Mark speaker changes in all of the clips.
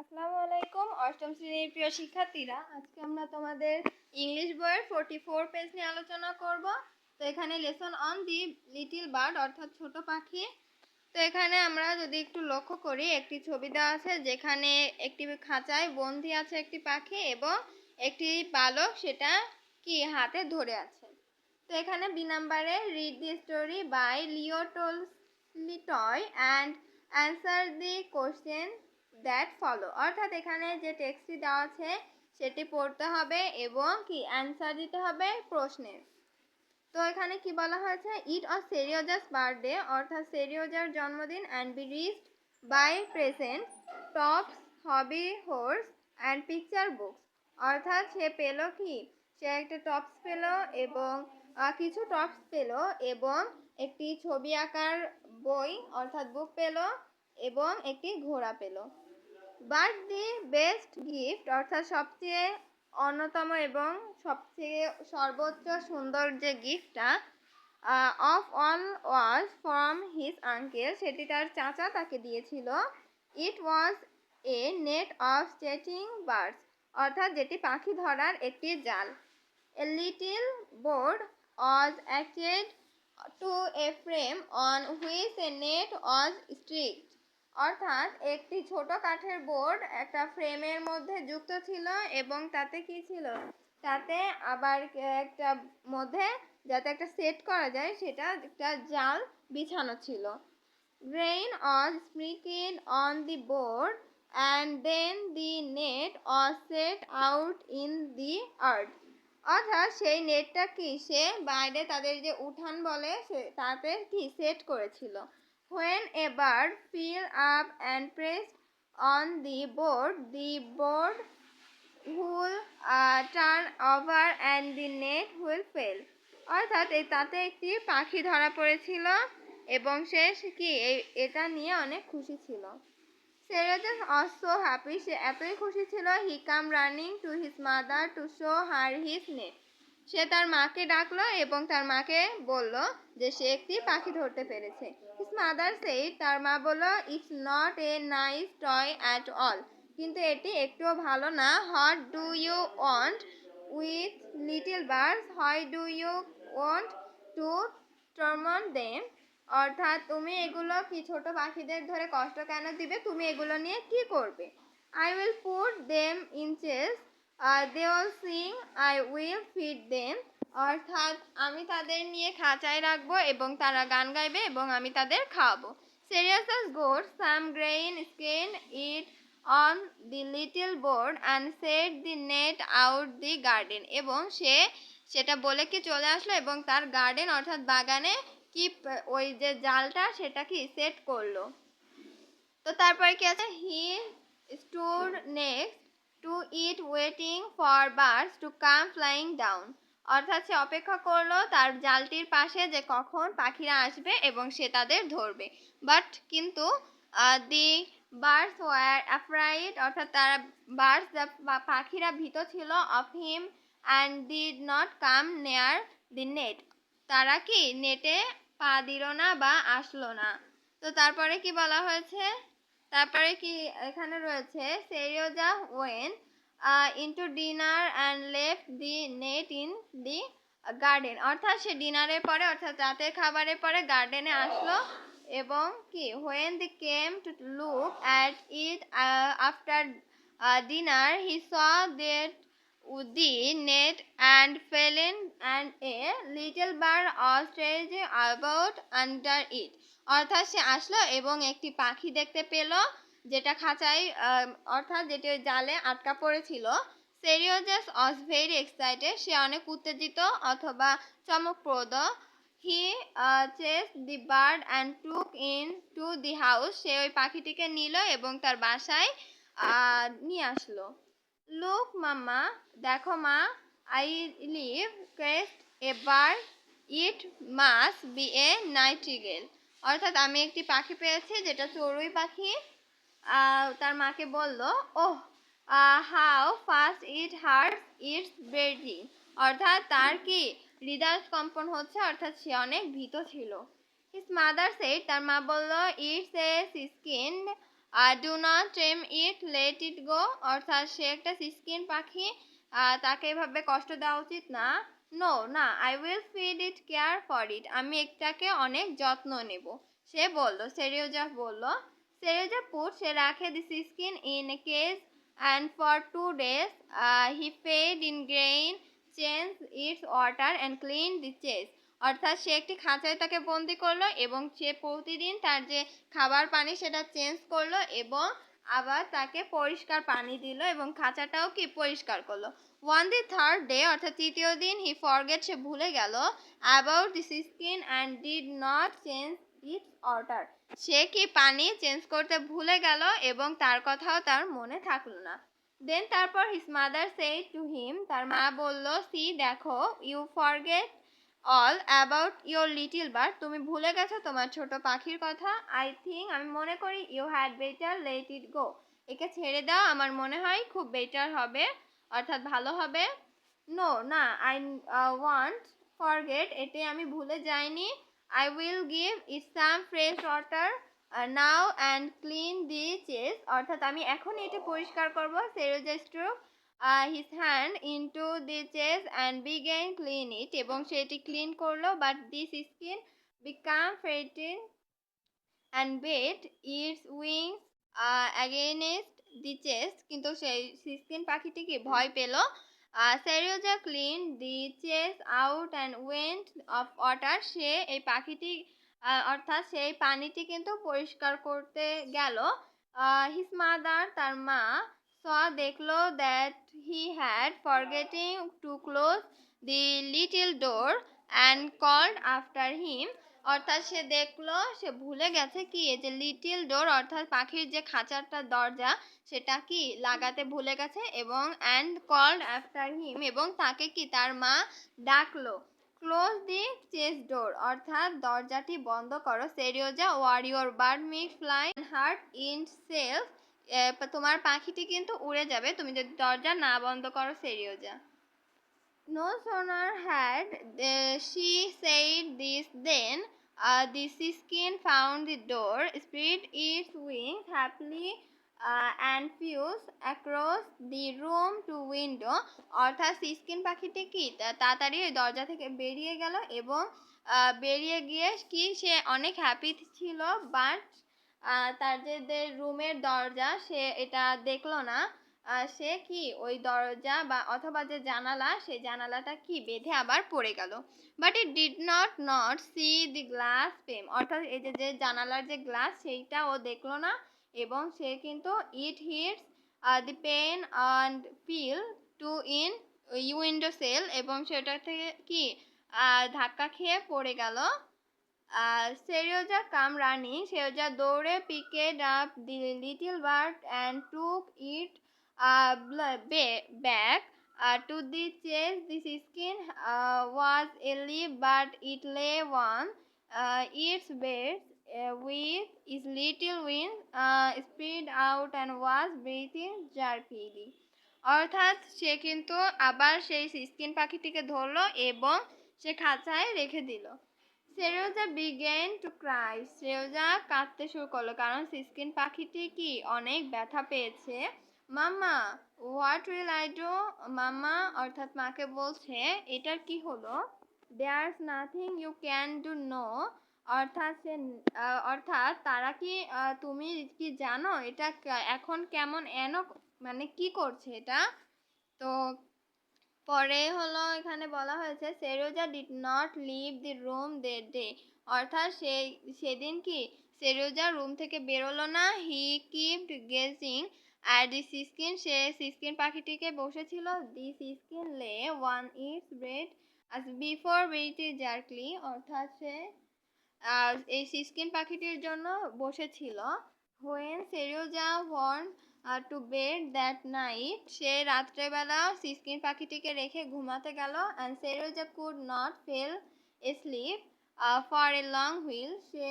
Speaker 1: আসসালামু আলাইকুম, অষ্টম শ্রেণির প্রিয় শিক্ষার্থীরা। আজকে আমরা তোমাদের ইংলিশ বইয়ের ফোরটি ফোর পেজ নিয়ে আলোচনা করব। তো এখানে lesson on the little bird অর্থাৎ ছোট পাখি। তো এখানে আমরা যদি একটু লক্ষ্য করি, একটি ছবি দেওয়া আছে যেখানে একটি খাঁচায় বন্দি আছে একটি পাখি এবং একটি বালক সেটা কি হাতে ধরে আছে। তো এখানে বি নাম্বারে read the story by Leo Tolstoy and answer the question that follow অর্থাৎ এখানে যে টেক্সটটি দেওয়া আছে, সেটি পড়তে হবে এবং কি? অ্যান্সার দিতে হবে প্রশ্নের। তো এখানে কি বলা হয়েছে? ইট অফ সেরিওজাস বার্থডে অর্থাৎ সেরিওজার জন্মদিন and be reached by present tops hobby horse and picture books অর্থাৎ সে পেল কি? সে একটা টপস পেল এবং কিছু টপস পেল এবং একটি ছবি আঁকার বই, অর্থাৎ বুক পেল এবং একটি ঘোড়া পেল। বাট দি বেস্ট গিফট অর্থাৎ সবচেয়ে অন্যতম এবং সবচেয়ে সর্বোচ্চ সুন্দর যে গিফটটা of all was from his uncle সেটি তার চাচা তাকে দিয়েছিল। It was a net of stretching birds অর্থাৎ যেটি পাখি ধরার একটি জাল। A little board was attached to a frame on which a net was stripped অর্থাৎ একটি ছোট কাঠের বোর্ড একটা ফ্রেমের মধ্যে যুক্ত ছিল এবং তাতে কি ছিল? তাতে আবার একটা মধ্যে যাতে একটা সেট করা যায় সেটা একটা জাল বিছানো ছিল। Rain was sprinkled on the board and then the net was set out in the earth. অর্থাৎ সেই নেটটা কি? সে বাইরে তাদের যে উঠান বলে সে তাতে কি সেট করেছিল? When a bird fell up and pressed on the board the board will uh, turn over and the net will fail অর্থাৎ এই তাতে একটি পাখি ধরা পড়েছিল এবং সে কি এটা নিয়ে অনেক খুশি ছিল সেরেজাস অলসো হ্যাপি সে এতই খুশি ছিল he come running to his mother to show her his net সে তার মাকে ডাকলো এবং তার মাকে বলল যে সে একটি পাখি ধরতে পেরেছে। হিজ মাদার সেইড তার মা বলল it's not a nice toy at all কিন্তু এটি একটুও ভালো না। What do you want with little birds why do you want to torment them অর্থাৎ, তুমি এগুলো কি ছোট পাখিদের ধরে কষ্ট কেন দিবে? তুমি এগুলো নিয়ে কি করবে? I will put them in they'll sing I will feed them অর্থাৎ আমি তাদের নিয়ে খাঁচায় রাখব এবং তারা গান গাইবে এবং আমি তাদের খাওয়াবো। Seryozha got some grain scan it on the little board and set the net out the garden এবং সে সেটা বলে কি চলে আসলো এবং তার গার্ডেন অর্থাৎ বাগানে কি ওই যে জালটা সেটা কি সেট করল। তো তারপরে কি আছে? He stood next to it waiting for birds to come flying down অর্থাৎ সে অপেক্ষা করল তার জালটির পাশে যে কখন পাখিরা আসবে এবং সে তাদের ধরবে। বাট কিন্তু দি বার্ডস ওয়ার অ্যাফ্রাইড অর্থাৎ তারা বার্ডস পাখিরা ভীত ছিল of him and did not come near the net তারা কি নেটে পা দিল না বা আসলো না? তো তারপরে কি বলা হয়েছে? তারপরে কি এখানে রয়েছে Seryozha went into dinner and left the net in the garden অর্থাৎ সে ডিনারের পরে অর্থাৎ রাতের খাবারের পরে গার্ডেনে আসলো এবং কি when the came to look at it after dinner he saw that the net and fell in and a little bird stretched about under it অর্থাৎ সে আসলো এবং একটি পাখি দেখতে পেল, যেটা খাঁচায় অর্থাৎ যেটি ওই জালে আটকা পড়েছিল। সেরিওজাস অস ভেরি এক্সাইটেড, সে অনেক উত্তেজিত অথবা চমকপ্রদ। He chase the bird and took in to the house. সে ওই পাখিটিকে নিল এবং তার বাসায় নিয়ে আসলো। লুক মাম্মা দেখো, মা। আই লিভ ক্রেস্ট এবার ইট মাস বি এ নাইটিগেল অর্থাৎ আমি একটি পাখি পেয়েছি, যেটা চড়ুই পাখি। তার মাকে বলল, ওহ how fast it hurts it's breathing অর্থাৎ তার কি হৃদয় কম্পন হচ্ছে, অর্থাৎ সে অনেক ভীত ছিল। হিস মাদার সেড তার মা বলল it's a siskin do not tame it let it go অর্থাৎ সে একটা সিস্কিন পাখি তাকে এভাবে কষ্ট দেওয়া উচিত না। নো না I will feed it care for it আমি একটাকে অনেক যত্ন নেব। সে বলল সেরিওজা বলল সেরিওজা পুট সে রাখে the siskin in a case and for two days he fed in grain change its water and clean the chase অর্থাৎ সে একটি খাঁচায় তাকে বন্দি করল এবং সে প্রতিদিন তার যে খাবার পানি সেটা চেঞ্জ করল এবং আবার তাকে পরিষ্কার পানি দিল এবং খাঁচাটাও কি পরিষ্কার করল। ওয়ান দি থার্ড ডে অর্থাৎ তৃতীয় দিন হি ফরগেট সে ভুলে গেল about this siskin and did not change its water সে কি পানি চেঞ্জ করতে ভুলে গেল এবং তার কথাও তার মনে থাকল না। দেন তারপর হিস মাদার সেই টু হিম তার মা বলল সি দেখো you forget all about your little bird তুমি ভুলে গেছো তোমার ছোট পাখির কথা? আই থিঙ্ক আমি মনে করি you had better let it go একে ছেড়ে দাও, আমার মনে হয় খুব বেটার হবে, অর্থাৎ ভালো হবে। নো না আই ওয়ান্ট ফরগেট এতে আমি ভুলে যাইনি। I will give it some fresh water now and clean the chase অর্থাৎ আমি এখন এটা পরিষ্কার করব Seryozha stroke his hand into the chase and began clean it এবং সে এটি ক্লিন করল but this siskin became frightened and beat its wings against the chest কিন্তু সেই স্কিন পাখিটি কি ভয় পেল। Seryozha clean the chase out and went of water সে, এই পাখিটি অর্থাৎ সেই পানিটি কিন্তু পরিষ্কার করতে গেল। হিস মাদার তার মা স দেখল that he had forgetting to close the little door and called after him অর্থাৎ সে দেখল, সে ভুলে গেছে কি, এই যে লিটিল ডোর অর্থাৎ পাখির যে খাঁচারটা দরজা, সেটা কি লাগাতে ভুলে গেছে এবং অ্যান্ড কল্ড আফটার হিম এবং তাকে কি তার মা ডাকলো। ক্লোজ দি চেস ডোর অর্থাৎ দরজাটি বন্ধ করো। Seryozha where your bird might fly hurt itself তোমার পাখিটি কিন্তু উড়ে যাবে তুমি যদি দরজা না বন্ধ করো সেরিওজা No sooner had uh, she said this than uh, the siskin found the door, spread its wings happily, uh, and flew across the room to window. অর্থাৎ সিস্কিন পাখিটি কি তাড়াতাড়ি দরজা থেকে বেরিয়ে গেল এবং বেরিয়ে গিয়ে কি সে অনেক হ্যাপি ছিল বাট তার যে রুমের দরজা, সে এটা দেখল না। সে কি ওই দরজা বা, অথবা যে জানালা, সে জানালাটা কি বেঁধে আবার পড়ে গেল। But it did not not see the glass pane অর্থাৎ এই যে যে জানালার যে গ্লাস সেইটা ও দেখল না। এবং সে কিন্তু it hits the pane and fell to in window sill এবং সেটা থেকে কি ধাক্কা খেয়ে পড়ে গেল। সেরোজা কাম রানিং সেরোজা দৌড়ে picked up the little bird and took it back to the chase, this siskin was alive but it lay on its breast with its little win spread out and was breathing jerkily অর্থাৎ সে কিন্তু আবার সেই skin পাখিটিকে ধরলো এবং সে খাঁচায় রেখে দিল। Saroja began to cry. Saroja কাঁদতে শুরু করল, কারণ সিস্কিন পাখিটি কি অনেক ব্যথা পেয়েছে। Mamma, what will I do? Mamma, অর্থাৎ মাকে বলছে, এটার কি হলো? There's nothing you can do no. অর্থাৎ সে অর্থাৎ তারা কি তুমি কি জানো এটা এখন কেমন এন মানে কি করছে এটা? তো পরে হলো এখানে বলা হয়েছে, Seryozha did not leave the room the day অর্থাৎ সে, সেদিন কি? সেরোজা রুম থেকে বেরোলো না। হি কিপড গেজিং আর দি সিস্কিন সে সিস্কিন পাখিটিকে বসেছিল। The siskin lay on its breast as before বেইটি jerkily অর্থাৎ সে এই সিস্কিন পাখিটির জন্য বসেছিল। হোয়েন সেরোজা ওয়ার্ন টু বেড দ্যাট নাইট সে রাত্রেবেলা সিস্কিন পাখিটিকে রেখে ঘুমাতে গেল and Seryozha could not fall asleep for a long while সে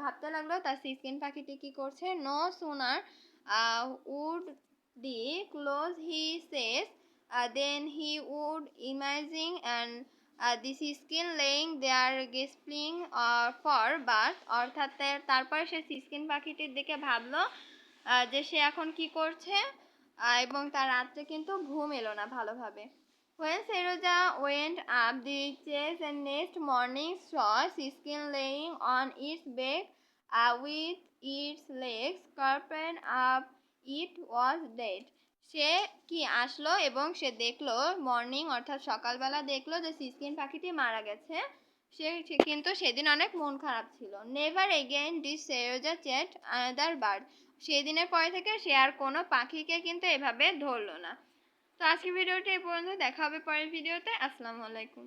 Speaker 1: ভাবতে লাগল তার সিস্কিন পাখিটি কি করছে? No sooner would the close he says then he would imagine and this siskin laying there gasping for breath অর্থাৎ তারপর সে সিস্কিন পাখিটির দিকে ভাবলো যে সে এখন কি করছে? এবং তার রাত্রে কিন্তু ঘুম এলো না ভালোভাবে। When Seroja went up the stairs and next morning saw Siskin laying on its uh, with its legs curled up, it was dead. সে কি আসলো এবং সে দেখল মর্নিং অর্থাৎ সকালবেলা দেখল যে সিসকিন পাখিটি মারা গেছে। সে কিন্তু সেদিন অনেক মন খারাপ ছিল। নেভার এগেইন ডিস সেরোজা চেট আনাদার বার্ড সেদিনের পরে থেকে সে আর কোনো পাখিকে কিন্তু এভাবে ধরলো না। তো আজকের ভিডিওটা এই পর্যন্ত। দেখা হবে পরের ভিডিওতে। আসসালামু আলাইকুম।